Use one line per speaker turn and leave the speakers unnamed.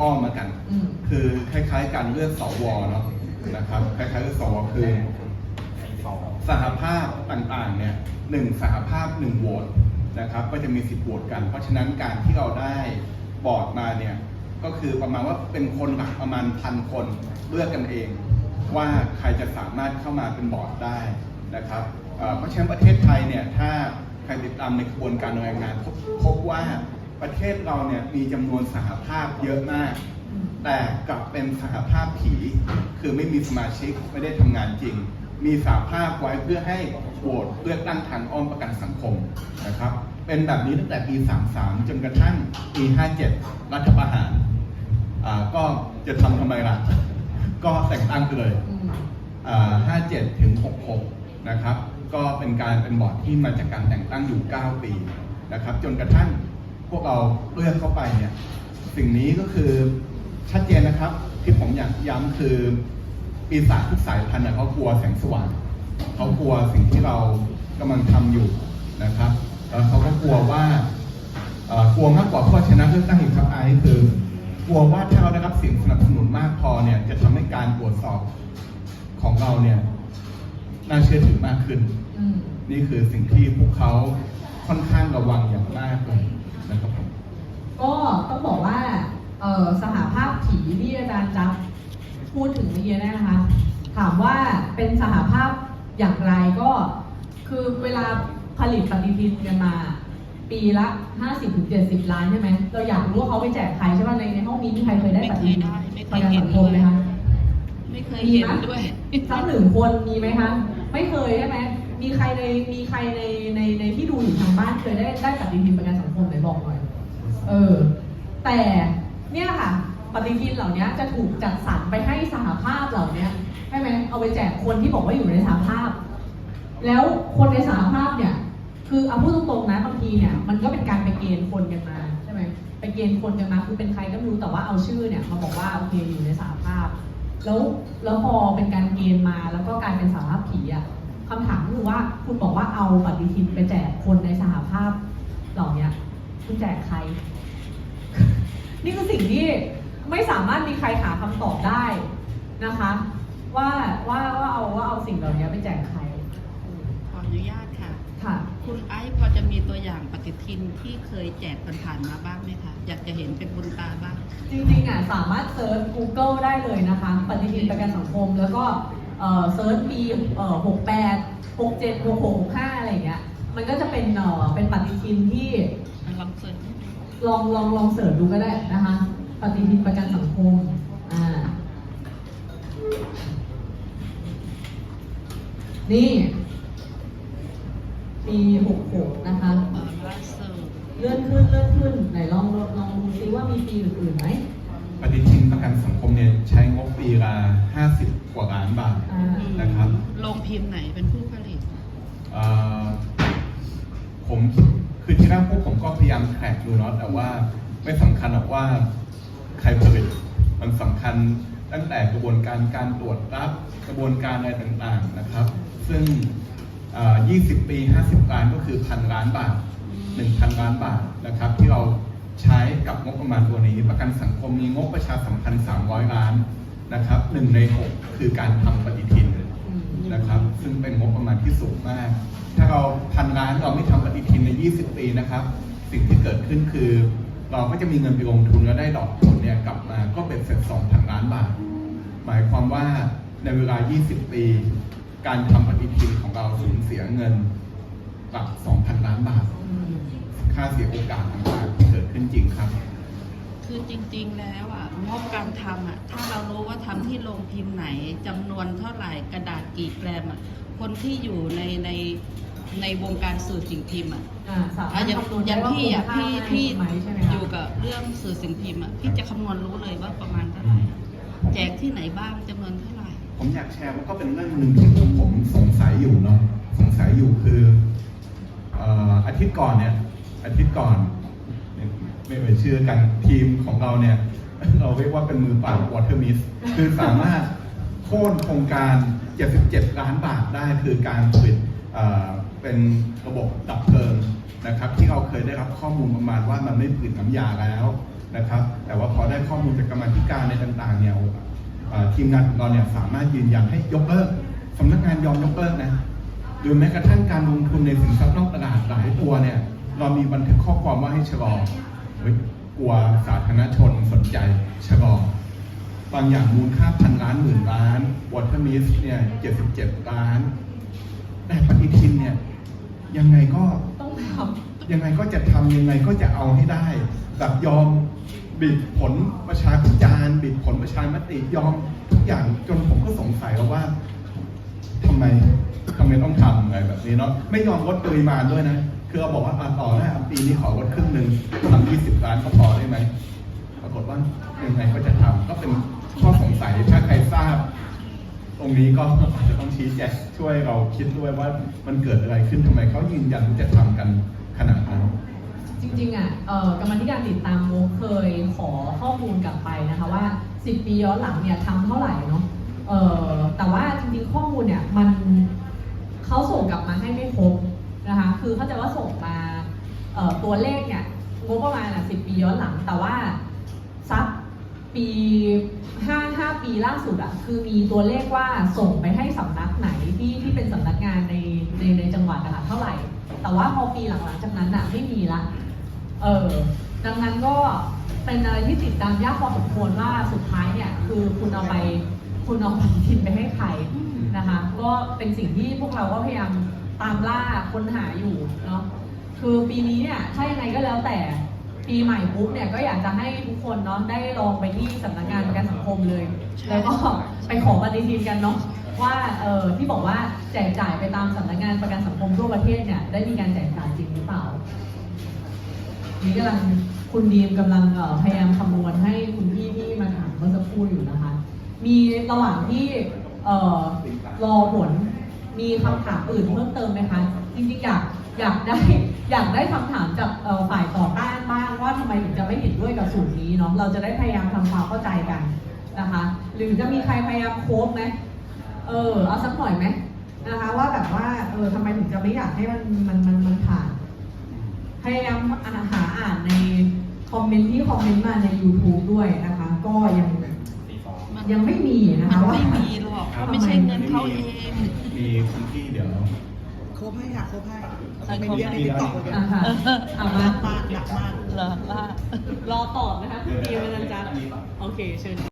อ้อมมากัน
อืม
คือคล้ายๆการเลือกสวเนาะนะครับคล้ายๆเลือกสวคือ สหภาพต่างๆเนี่ยหนึ่งสหภาพหนึ่งโหวตนะครับ ก็จะมีสิทธิ์โหวตกัน เพราะฉะนั้นการที่เราได้บอร์ดมาเนี่ยก็คือประมาณว่าเป็นคนหลักประมาณพันคนเลือกกันเอง ว่าใครจะสามารถเข้ามาเป็นบอร์ดได้นะครับเอ่อเพราะฉะนั้นประเทศไทยเนี่ยถ้าใครติดตามในกระบวนการดำเนินงานพบพบว่า ประเทศเราเนี่ยมีจำนวนสหภาพเยอะมาก แต่กลับเป็นสหภาพผี คือไม่มีสมาชิกไม่ได้ทำงานจริง มีสหภาพไว้เพื่อให้โหวตเลือกตั้งทางอ้อมประกันสังคมนะครับ เป็นแบบนี้ตั้งแต่ปี 33 จนกระทั่งปี 57 รัฐประหารอ่าก็จะทำทำไมล่ะ ก็แต่งตั้งไปเลย
อืม
อ่า57 ถึง 66 นะครับ ก็เป็นการเป็นบอร์ดที่มาจากการแต่งตั้งอยู่ 9 ปีนะครับ จนกระทั่ง พวกเราเลือกเข้าไปเนี่ยสิ่งนี้ก็คือชัดเจนนะครับ ที่ผมอยากย้ำคือปีศาจทุกสายพันธุ์เนี่ยเขากลัวแสงสว่างเขากลัวสิ่งที่เรากำลังทำอยู่นะครับแล้วเขาก็กลัวว่าเอ่อกลัวมากกว่าข้อชนะเลือกตั้งอีกครับไอซ์คือกลัวว่าถ้าเราได้รับเสียงสนับสนุนมากพอเนี่ยจะทำให้การตรวจสอบของเราเนี่ยน่าเชื่อถือมากขึ้น
อืม
นี่คือสิ่งที่พวกเขาค่อนข้างระวังอย่างมากเลย นะครับผม
ก็ต้องบอกว่าเอ่อสหภาพผีที่อาจารย์จับพูดถึงเมื่อกี้เนยนะคะ ถามว่าเป็นสหภาพอย่างไรก็คือเวลาผลิตปฏิทินกันมา ปีละ 50-70 ล้านใช่ไหมเราอยากรู้ว่าเขาไปแจกใครใช่ไหมในในห้องนี้มีใครเคยได้ปฏิทิน
ไม่เค
ประ
ย
กัน
ได้
สังคมไหมคะ
ไม่เคยเห็นด้วย
สักหนึ่งคนมีไหมคะไม่เคยใช่ไหมมีใครในมีใครในในในที่ดูอยู่ทางบ้านเคยได้ได้ปฏิทินประกันสังคมไหน บอกหน่อย เออ แต่เนี่ยค่ะ ปฏิทินเหล่านี้จะถูกจัดสรรไปให้สหภาพเหล่านี้ใช่ไหมเอาไปแจกคนที่บอกว่าอยู่ในสหภาพ แล้วคนในสหภาพเนี่ย คือเอาพูดตรงๆนะบางทีเนี่ย มันก็เป็นการไปเกณฑ์คนกันมาใช่ไหมไปเกณฑ์คนกันมาคือเป็นใครก็ไม่รู้แต่ว่าเอาชื่อเนี่ยมาบอกว่าโอเคอยู่ในสหภาพ แล้วแล้วพอเป็นการเกณฑ์มาแล้วก็กลายเป็นสหภาพผีอะคำถามคือว่าคุณบอกว่าเอาปฏิทินไปแจกคนในสหภาพ คุณแจกใคร นี่คือสิ่งที่ไม่สามารถมีใครหาคำตอบได้นะคะ ว่าว่าว่าเอาว่าเอาสิ่งเหล่านี้ไปแจกใคร
ขออนุญาตค่ะ
ค่ะ
คุณไอซ์พอจะมีตัวอย่างปฏิทินที่เคยแจกผ่านๆมาบ้างไหมคะ อยากจะเห็นเป็นบุญตาบ้าง
จริงๆอะสามารถเซิร์ช Google ได้เลยนะคะ ปฏิทินประกันสังคม แล้วก็เอ่อเซิร์ชปีเอ่อ68 67 66 65อะไรอย่างเงี้ย มันก็จะเป็นเอ่อเป็นปฏิทินที่
มันลองเสิร์ช
ลองลองลองเสิร์ชดูก็ได้นะคะ ปฏิทินประกันสังคมอ่านี่ปี66นะคะ
เอ่อล่าสุด
เลื่อนขึ้นเลื่อนขึ้นไหนลองลองดูซิว่ามีปีอื่นๆไหม
ปฏิทินประกันสังคมเนี่ยใช้งบปีละ50กว่าล้านบาท
อ่า
นะครับ
โรงพิมพ์ไหนเป็นผู้ผลิต
เอ่อผมคื คือที่แรกพวกผมก็พยายามแทร็กดูเนาะแต่ว่าไม่สำคัญหรอกว่าใครผลิตมันสำคัญตั้งแต่กระบวนการการตรวจรับกระบวนการอะไรต่างๆนะครับ ซึ่ง 20 ปี 50 ล้านก็คือพันล้านบาท 1,000 ล้านบาทนะครับ ที่เราใช้กับงบประมาณตัวนี้ ประกันสังคมมีงบประชาสัมพันธ์300 ล้านนะครับหนึ่งในหกคือการทำปฏิทินนะครับ ซึ่งเป็นงบประมาณที่สูงมาก ถ้าเราพันล้านเราไม่ทำป 20 ปีนะครับ สิ่งที่เกิดขึ้นคือ เราก็จะมีเงินไปลงทุนแล้วได้ดอกผลเนี่ยกลับมาก็เป็นเสร็จ2,000 ล้านบาท หมายความว่าในเวลา 20 ปี การทำปฏิทินของเราสูญเสียเงินกลับ2,000 ล้านบาท ค่าเสียโอกาสต่างๆที่เกิดขึ้นจริงครับ
คือจริงๆแล้วอะงบการทำอะถ้าเรารู้ว่าทำที่โรงพิมพ์ไหนจำนวนเท่าไหร่กระดาษกี่แกรมอะคนที่อยู่ในใน ในวงการสื่อสิ่งพิมพ์อะ
อ่าสามาร
อะ
ถ
อย่าง
คำนวณ
อ
ได้
ย่าง
ว่า
พี่อะ
คุ้มค่า
พี่พี่
ไหมใช่ไหม
อ
คะ
ยู่กับเรื่องสื่อสิ่งพิมพ์อะพี่จะคำนวณรู้เลยว่าประมาณเท่าไหร่แจกที่ไหนบ้างจำนวนเท่าไหร่
ผมอยากแชร์ว่าก็เป็นเรื่องหนึ่งที่ผมผมสงสัยอยู่เนาะสงสัยอยู่คือเอ่ออาทิตย์ก่อนเนี่ยอาทิตย์ก่อนไม่ไม่ไปเชื่อกันทีมของเราเนี่ย เราเรียกว่าเป็นมือเปล่าวอเตอร์มิสคือสามารถโค่นโครงการ 77 ล้านบาทได้คือการผลิต เป็นระบบดับเพลิงนะครับที่เราเคยได้รับข้อมูลประมาณว่ามันไม่ผลิตน้ำยาแล้วนะครับแต่ว่าพอได้ข้อมูลจากกรรมธิการในต่างๆเนี่ยทีมงานของเราเนี่ยสามารถยืนยันให้ยกเลิกสำนักงานยอมยกเลิกนะหรือแม้กระทั่งการลงทุนในสินทรัพย์นอกตลาดหลายตัวเนี่ยเรามีบันทึกข้อความว่าให้ชะลอกลัวสาธารณชนสนใจชะลอบางอย่างมูลค่าพันล้านหมื่นล้านวอเตอร์มิสเนี่ยเจ็ดสิบเจ็ดล้าน แต่ปฏิทินเนี่ยยังไงก็
ต้องท
ยังไงก็จะทำยังไงก็จะเอาให้ได้แบบยอมบิดผลประชาพิจารณ์บิดผลประชามติยอมทุกอย่างจนผมก็สงสัยแล้วว่าทำไมทำไมต้องทำอะไรแบบนี้เนาะไม่ยอมลดปริมาณด้วยนะคือเราบอกว่าอะต่อได้อะปีนี้ขอลดครึ่งหนึ่งทำยี่สิบล้านก็พอได้ไหมปรากฏว่ายังไงก็จะทำก็เป็นข้อสงสัยถ้าใครทราบ ตรงนี้ก็อาจจะต้องชี้แจงช่วยเราคิดด้วยว่ามันเกิดอะไรขึ้นทำไมเขายืนยันที่จะทำกันขนาดนั้น
จริงๆอะกรรมธิการติดตามโมเคยขอข้อมูลกลับไปนะคะว่า 10 ปีย้อนหลังเนี่ยทำเท่าไหร่เนาะแต่ว่าจริงๆข้อมูลเนี่ยมันเขาส่งกลับมาให้ไม่ครบนะคะคือเขาใจว่าส่งมาตัวเลขเนี่ยงบประมาณอะ10ปีย้อนหลัง แต่ว่าซักปี ห้าห้าปีล่าสุดอะคือมีตัวเลขว่าส่งไปให้สำนักไหนที่ที่เป็นสำนักงานในในในจังหวัดอะคะเท่าไหร่ แต่ว่าพอปีหลังๆจากนั้นอะไม่มีละเออดังนั้นก็เป็นอะไรที่ติดตามยากพอสมควรว่าสุดท้ายเนี่ยคือคุณเอาไปคุณเอาปฏิทินไปให้ใครนะคะ ก็เป็นสิ่งที่พวกเราก็พยายามตามล่าค้นหาอยู่เนาะคือปีนี้เนี่ยถ้ายังไงก็แล้วแต่ ปีใหม่ปุ๊บเนี่ยก็อยากจะให้ทุกคนเนาะได้ลองไปที่สำนักงานประกันสังคมเลย
ใช่
แล้วก็ไปขอปฏิทินกันเนาะว่าเออที่บอกว่าแจกจ่ายไปตามสำนักงานประกันสังคมทั่วประเทศเนี่ยได้มีการแจกจ่ายจริงหรือเปล่านี่กำลังคุณดีมกำลังเอ่อพยายามคำนวณให้คุณพี่ที่มาถามเมื่อสักครู่อยู่นะคะ มีระหว่างที่เอ่อรอผลมีคำถามอื่นเพิ่มเติมไหมคะจริงๆอยาก อยากได้อยากได้คำถามจากเอ่อฝ่ายต่อต้านบ้างว่าทำไมถึงจะไม่เห็นด้วยกับสูตรนี้เนาะเราจะได้พยายามทำความเข้าใจกันนะคะ หรือจะมีใครพยายามโค้ดไหมเออเอาสักหน่อยไหมนะคะว่าแบบว่าเออทำไมถึงจะไม่อยากให้มันมันมันมันผ่านพยายามหาอ่านในคอมเมนต์ที่คอมเมนต์มาใน YouTube ด้วยนะคะ ก็ยัง
มัน
ยังไม่มีนะ
มั
คะ
น
ว่า
ไม่มีหรอกเพราะไม่ใช่เงินเขาเอง
มีคุณพี่เดี๋ยว
ครบให้ค่ะครบให้
ใช่
เป็น
ครบ
เรียนในติ๊กต็อกเลย
อะค่ะเอามา
หนักมากหนักมาก
เหรอว่า
รอตอบนะคะคุณดีวันจันทร์โอเคเชิญ